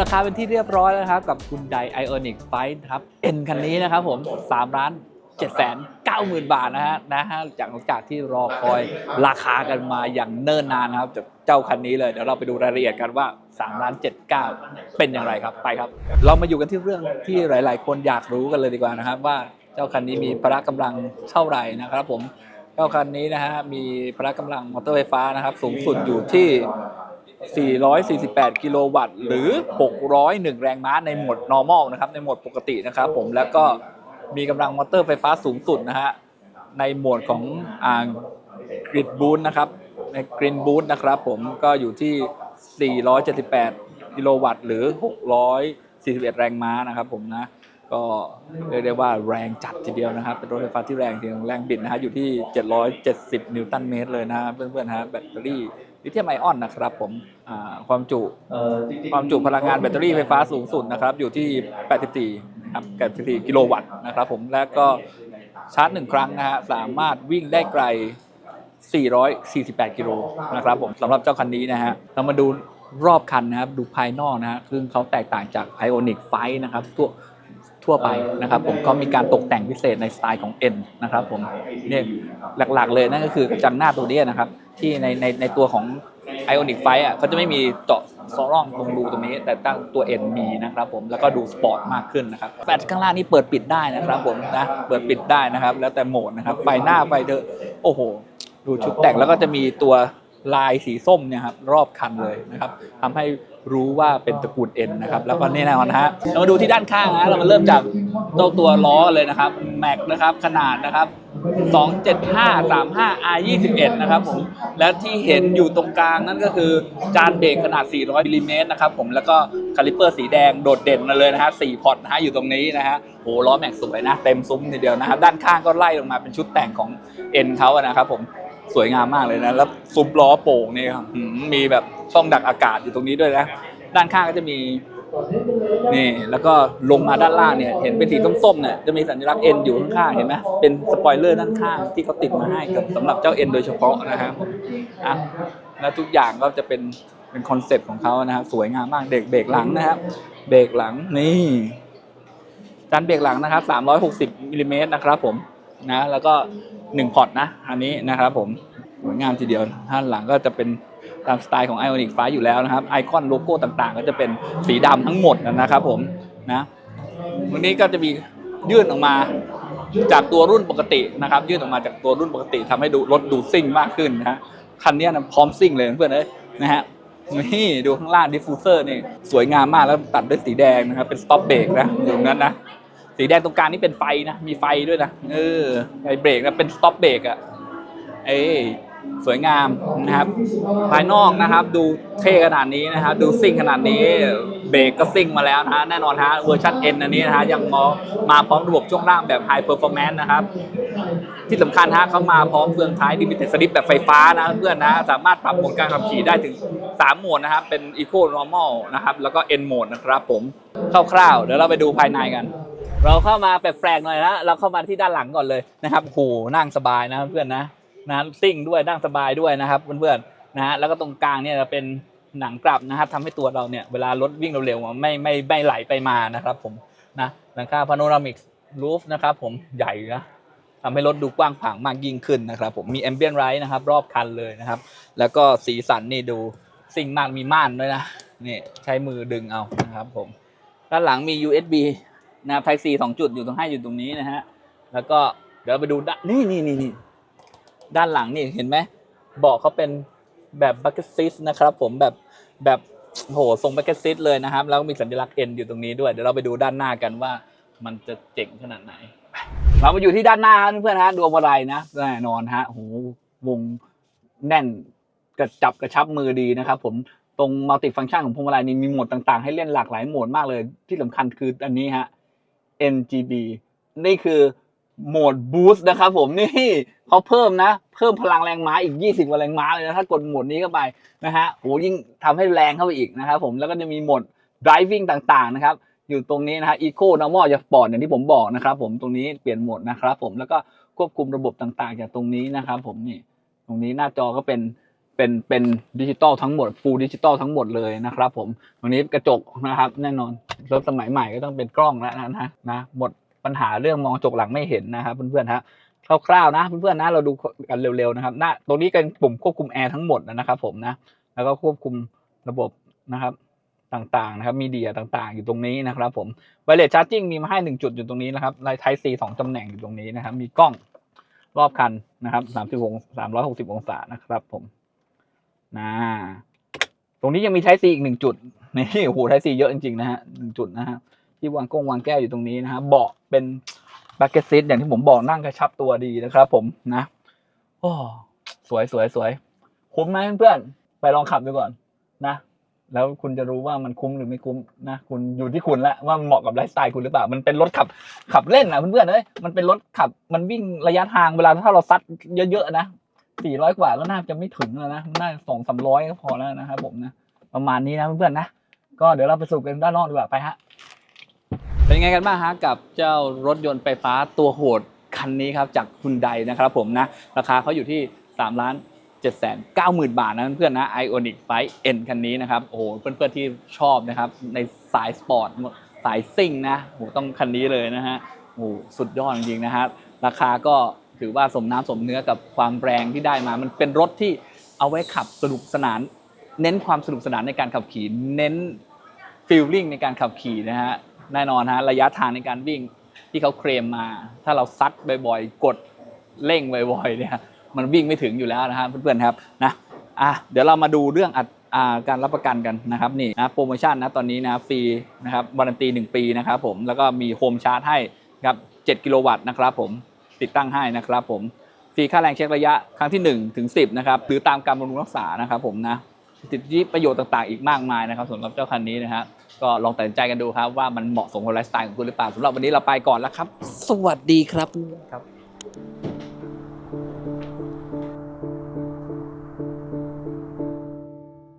ราคาเป็นที่เรียบร้อยแล้วนะครับ กับคุณไดไอออนิกไฟครับเอ็นคันนี้นะครับผม3ล้าน7แสน9หมื่นบาทนะฮะนะฮะจากจากที่รอคอยราคากันมาอย่างเนิ่นนานนะครับจากเจ้าคันนี้เลยเดี๋ยวเราไปดูรายละเอียดกันว่า3ล้าน7 9 เป็นอย่างไรครับไปครับ เรามาอยู่กันที่เรื่องที่หลาย ๆ คนอยากรู้กันเลยดีกว่านะครับ ว่าเจ้าคันนี้มีพละกำลังเท่าไหร่นะครับผมเจ้าคันนี้นะฮะมีพละกำลังมอเตอร์ไฟฟ้านะครับ สูงสุดอยู่ที่ 448 กิโลวัตต์ หรือ 601 แรงม้าในโหมด normal นะครับ ในโหมดปกตินะครับผม แล้วก็มีกำลังมอเตอร์ไฟฟ้าสูงสุดนะฮะ ในโหมดของอ่ากริดบูนนะครับ ในกรินบูนนะครับผม ก็อยู่ที่ 478 กิโลวัตต์ หรือ 641 แรงม้านะครับผมนะ ก็เรียกได้ว่าแรงจัดทีเดียวนะครับเป็นรถไฟฟ้าที่แรงทีเดียวแรงบิดนะฮะอยู่ที่ 770 นิวตันเมตรเลยนะเพื่อนๆฮะแบตเตอรี่ลิเธียมไอออนนะครับผมความจุความจุพลังงานแบตเตอรี่ไฟฟ้าสูงสุดนะครับอยู่ที่ 84ครับ84กิโลวัตต์นะครับผมและก็ชาร์จหนึ่งครั้งนะฮะสามารถวิ่งได้ไกล 448 กิโลนะครับผมสำหรับเจ้าคันนี้นะฮะเรามาดูรอบคันนะครับดูภายนอกนะฮะซึ่งเขาแตกต่างจาก Ionic 5นะครับทั่ว ทั่วไปนะครับผมเขามีการตกแต่งพิเศษในสไตล์ของ N นะครับผมเนี่ยหลักๆเลยนั่นก็คือกระจังหน้าตัวเนี้ยนะครับ ที่ในในในตัวของ Ionic 5อะเขาจะไม่มีเจาะซอร่องตรงรูตรงนี้ แต่ตั้งตัว N มีนะครับผมแล้วก็ดูสปอร์ตมากขึ้นนะครับแฟลชข้างล่างนี่เปิดปิดได้นะครับผมนะเปิดปิดได้นะครับ แล้วแต่โหมดนะครับไฟหน้าไฟเดอโอ้โห ดูชุดแต่งแล้วก็จะมีตัวลายสีส้มเนี่ยครับรอบคันเลยนะครับทำให้ รู้ว่าเป็นตระกูล N นะครับ แล้วก็แน่นอนนะฮะเรามาดูที่ด้านข้างนะเรามาเริ่มจากตัวตัวล้อเลยนะครับแม็กนะครับขนาดนะครับ 275/35 R 21 นะครับผมและที่เห็นอยู่ตรงกลางนั่นก็คือจานเบรกขนาด 400มิลลิเมตรนะครับผมแล้วก็คาลิปเปอร์สีแดงโดดเด่นมาเลยนะฮะ4พอร์ตนะฮะอยู่ตรงนี้นะฮะโอ้ล้อแม็กสวยนะ เต็มซุ้มทีเดียวนะครับ ด้านข้างก็ไล่ลงมาเป็นชุดแต่งของ N เขาอะนะครับผม สวยงามมากเลยนะ แล้วซุปล้อโป่งเนี่ครับหืมมีแบบช่องดักอากาศอยู่ตรงนี้ด้วยนะ ด้านข้างก็จะมีนี่ แล้วก็ลงมาด้านล่างเนี่ย เห็นเป็นสีส้มๆเนี่ยจะมีสัญลักษณ์ N อยู่ข้างๆเห็นไหมเป็นสปอยเลอร์ด้านข้างที่เขาติดมาให้กับสำหรับเจ้า N โดยเฉพาะนะครับอะแล้วทุกอย่างก็จะเป็นเป็นคอนเซ็ปต์ของเขานะครับสวยงามมากเด็กเบรกหลังนะครับ เบรกหลังนี่จานเบรกหลังนะครับ360มิลลิเมตรนะครับผม นะแล้วก็1พอร์ตนะอันนี้นะครับผมสวยงามทีเดียวด้านหลังก็จะเป็นตามสไตล์ของ Ionic 5อยู่แล้วนะครับไอคอนโลโก้ต่างๆ ก็จะเป็นสีดำทั้งหมดนะครับผมนะวันนี้ก็จะมียื่นออกมาจากตัวรุ่นปกตินะครับ ยื่นออกมาจากตัวรุ่นปกติทำให้ดูรถดูซิ่งมากขึ้นนะฮะคันนี้นะพร้อมซิ่งเลยเพื่อนเอ้ยนะฮะนี่ดูข้างล่างดิฟฟูเซอร์นี่สวยงามมากแล้วตัดด้วยสีแดงนะครับเป็นสต็อปเบรกนะอยู่ตรงนั้นนะ สีแดงตรงกลางนี่เป็นไฟนะ มีไฟด้วยนะ เออไฟเบรกนะเป็นสต็อปเบรกอะเอ้ยสวยงามนะครับ ภายนอกนะครับ ดูเท่ขนาดนี้นะครับ ดูซิ่งขนาดนี้ เบรกก็ซิ่งมาแล้วนะแน่นอนฮะเวอร์ชัน N อันนี้นะฮะยังมามาพร้อมระบบช่วงล่างแบบ High Performance นะครับ ที่สำคัญฮะเขามาพร้อมเฟืองท้ายดิมิเต็ดสลิปแบบไฟฟ้านะเพื่อนนะ สามารถปรับโหมดการขับขี่ได้ถึง 3 โหมดนะครับ เป็น Eco Normal นะครับ แล้วก็ N Mode นะครับผมคร่าวๆเดี๋ยวเราไปดูภายในกัน เราเข้ามาแปลกๆหน่อยนะเราเข้ามาที่ด้านหลังก่อนเลยนะครับโหนั่งสบายนะเพื่อนนะนะซิ่งด้วยนั่งสบายด้วยนะครับเพื่อนๆนะฮะแล้วก็ตรงกลางเนี่ยจะเป็นหนังกลับนะครับทำให้ตัวเราเนี่ยเวลารถวิ่งเร็วๆไม่ไม่ไม่ไหลไปมานะครับผมนะหลังคาพาโนรามิกรูฟนะครับผมใหญ่นะทำให้รถดูกว้างขวางมากยิ่งขึ้นนะครับผมมีแอมเบียนไรท์นะครับรอบคันเลยนะครับ แล้วก็สีสันนี่ดูซิ่งมากมีม่านด้วยนะนี่ใช้มือดึงเอานะครับผมด้านหลังมี USB นะครับ Type C สองจุดอยู่ตรงให้อยู่ตรงนี้นะฮะแล้วก็เดี๋ยวไปดูด้านนี่นี่นี่นี่ด้านหลังนี่เห็นไหมเบาะเขาเป็นแบบบั c เก t ซิสนะครับผมแบบแบบโหทรงบั c เก t ซิสเลยนะครับ แล้วก็มีสัญลักษณ์ N อยู่ตรงนี้ด้วยเดี๋ยวเราไปดูด้านหน้ากันว่ามันจะเจ๋งขนาดไหน เรามาอยู่ที่ด้านหน้าครับเพื่อนๆฮะดวงมาลัยนะแน่นอนฮะโหวงแน่นกระจับกระชับมือดีนะครับ ผมตรงมัลติฟัง c t ชันของพวงมาลัยนี่มีโหมดต่างๆ ให้เล่นหลากหลายโหมดมากเลยที่สำคัญคืออันนี้ฮะ NGB นี่คือโหมดบูสต์นะครับผมนี่เขาเพิ่มนะ เพิ่มพลังแรงม้าอีก 20กว่าแรงม้าเลยนะถ้ากดโหมดนี้เข้าไปนะฮะโหยิ่งทำให้แรงเข้าไปอีกนะครับผมแล้วก็จะมีโหมด driving ต่างๆนะครับอยู่ตรงนี้นะฮะ Eco Normal จะ Sport อย่างที่ผมบอกนะครับผมตรงนี้เปลี่ยนโหมดนะครับผมแล้วก็ควบคุมระบบต่างๆ จากตรงนี้นะครับผมนี่ตรงนี้หน้าจอก็เป็น เป็นเป็นดิจิตอลทั้งหมดฟูลดิจิตอลทั้งหมดเลยนะครับ ผมตรงนี้กระจกนะครับ แน่นอนรถสมัยใหม่ก็ต้องเป็นกล้องแล้วนะนะนะหมดปัญหาเรื่องมองกระจกหลังไม่เห็นนะครับเพื่อนๆฮะคร่าวๆนะเพื่อนๆนะเราดูกันเร็วๆนะครับหน้าตรงนี้เป็นปุ่มควบคุมแอร์ทั้งหมดนะครับ ผมนะ แล้วก็ควบคุมระบบนะครับต่างๆนะครับมีเดียต่างๆ อยู่ตรงนี้นะครับ ผมไวเลสชาร์จิ่งมีมาให้หนึ่งจุดอยู่ตรงนี้นะครับไลท์ไทซีสองตำแหน่งอยู่ตรงนี้นะครับ มีกล้องรอบคันนะครับสามสิบองสามร้อยหกสิบองศานะครับผม นะตรงนี้ยังมีไทซีอีกหนึ่งจุดนี่โอ้โหไทซีเยอะจริงๆนะฮะหนึ่งจุดนะฮะที่วางกล้องวางแก้วอยู่ตรงนี้นะฮะเบาะเป็นบักเก็ตซีทอย่างที่ผมบอกนั่งกระชับตัวดีนะครับผมนะโอ้สวยสวยสวยคุ้มไหมเพื่อนๆไปลองขับดูก่อนนะแล้วคุณจะรู้ว่ามันคุ้มหรือไม่คุ้มนะคุณอยู่ที่คุณละว่ามันเหมาะกับไลฟ์สไตล์คุณหรือเปล่า มันเป็นรถขับขับเล่นนะเพื่อนๆเอ้ยมันเป็นรถขับมันวิ่งระยะทางเวลาถ้าเราซัดเยอะๆนะ สี่ร้อยกว่าก็น่าจะไม่ถึงแล้วนะน่าสองสามร้อยก็พอแล้วนะครับผมนะ ประมาณนี้นะเพื่อนๆนะ ก็เดี๋ยวเราไปสูบกันด้านนอกดีกว่าไปฮะ เป็นไงกันบ้างฮะกับเจ้ารถยนต์ไฟฟ้าตัวโหดคันนี้ครับจากคุณไดนะครับผมนะ ราคาเขาอยู่ที่3ล้าน790,000 บาทนะเพื่อนๆนะ Ionic 5 N คันนี้นะครับ โอ้โห เพื่อนๆที่ชอบนะครับ ในสายสปอร์ตสายซิ่งนะโอ้โหต้องคันนี้เลยนะฮะโอ้โหสุดยอดจริงๆนะฮะราคาก็ ถือว่าสมน้ำสมเนื้อกับความแรงที่ได้มา มันเป็นรถที่เอาไว้ขับสนุกสนาน เน้นความสนุกสนานในการขับขี่ เน้นฟีลลิ่งในการขับขี่นะฮะ แน่นอนฮะระยะทางในการวิ่งที่เขาเคลมมา ถ้าเราซัดบ่อยๆ กดเร่งบ่อยๆ เนี่ย มันวิ่งไม่ถึงอยู่แล้วนะครับเพื่อนๆครับนะ อะเดี๋ยวเรามาดูเรื่องอัดการรับประกันกันนะครับนี่นะโปรโมชั่นนะตอนนี้นะฟรีนะครับวารันตี 1 ปีนะครับผมแล้วก็มีโฮมชาร์จให้ครับ7กิโลวัตต์นะครับผม ติดตั้งให้นะครับผมฟรีค่าแรงเช็คระยะครั้งที่1ถึง10นะครับหรือตามการบำรุงรักษานะครับผมนะสิทธิประโยชน์ต่างๆ อีกมากมายนะครับสำหรับเจ้าคันนี้นะฮะก็ลองตัดสินใจกันดูครับว่ามันเหมาะสมกับไลฟ์สไตล์ของคุณหรือเปล่าสำหรับวันนี้เราไปก่อนแล้วครับ สวัสดีครับครับ